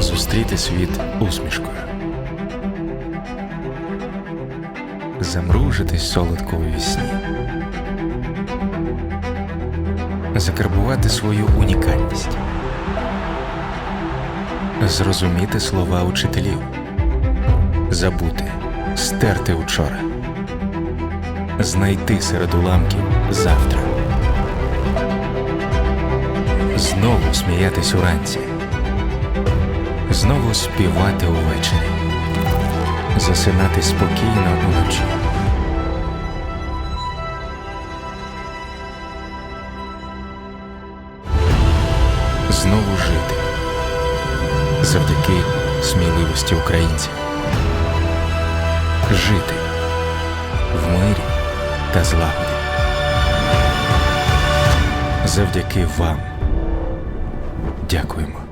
Зустріти світ усмішкою. Замружитись солодко у вісні. Закарбувати свою унікальність. Зрозуміти слова учителів. Забути, стерти учора. Знайти серед уламків завтра. Знову сміятись уранці. Знову співати увечері. Засинати спокійно уночі. Знову жити. Завдяки сміливості українців. Жити в мирі та злагоді. Завдяки вам. Дякуємо.